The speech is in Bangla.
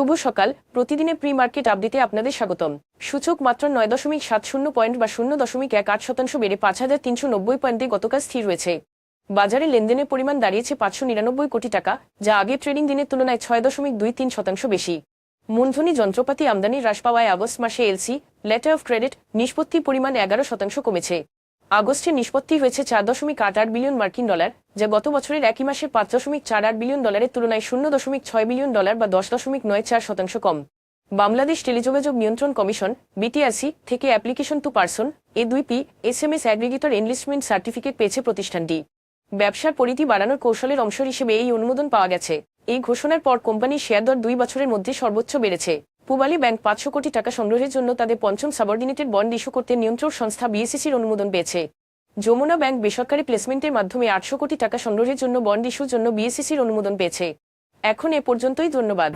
শুভ সকাল। প্রতিদিনে প্রি মার্কেট আপডেটে আপনাদের স্বাগতম। সূচক মাত্র নয় দশমিক সাত শূন্য পয়েন্ট বা শূন্য দশমিক এক আট শতাংশ বেড়ে পাঁচ হাজার তিনশো নব্বই পয়েন্টে গতকাল স্থির রয়েছে বাজারে লেনদেনের পরিমাণ দাঁড়িয়েছে পাঁচশো নিরানব্বই কোটি টাকা, যা আগের ট্রেডিং দিনের তুলনায় ছয় দশমিক দুই তিন শতাংশ বেশি। মূলধনী যন্ত্রপাতি আমদানি হ্রাস পাওয়ায় আগস্ট মাসে এলসি লেটার অফ ক্রেডিট নিষ্পত্তি পরিমাণ এগারো শতাংশ কমেছে। আগস্টে নিষ্পত্তি হয়েছে চার দশমিক আট আট বিলিয়ন মার্কিন ডলার, যা গত বছরের একই মাসে পাঁচ দশমিক চার আট বিলিয়ন ডলারের তুলনায় শূন্য দশমিক ছয় বিলিয়ন ডলার বা দশ দশমিক নয় চার শতাংশ কম। বাংলাদেশ টেলিযোগাযোগ নিয়ন্ত্রণ কমিশন, বিটিআরসি, থেকে অ্যাপ্লিকেশন টু পার্সন, এ দুই P S M S aggregator enlistment certificate পেয়েছে প্রতিষ্ঠানটি। ব্যবসার পরিধি বাড়ানোর কৌশলের অংশ হিসেবে এই অনুমোদন পাওয়া গেছে। এই ঘোষণার পর কোম্পানির শেয়ার দর দুই বছরের মধ্যে সর্বোচ্চ বেড়েছে। পূবালী ব্যাংক পাঁচশো কোটি টাকা সংগ্রহের জন্য তাদের পঞ্চম সাবঅর্ডিনেটেড বন্ড ইস্যু করতে নিয়ন্ত্রক সংস্থা বিএসিসির অনুমোদন পেয়েছে। যমুনা ব্যাংক বেসরকারি প্লেসমেন্টের মাধ্যমে আটশো কোটি টাকা সংগ্রহের জন্য বন্ড ইস্যুর জন্য বিএসিসির অনুমোদন পেয়েছে। এখন এ পর্যন্তই, ধন্যবাদ।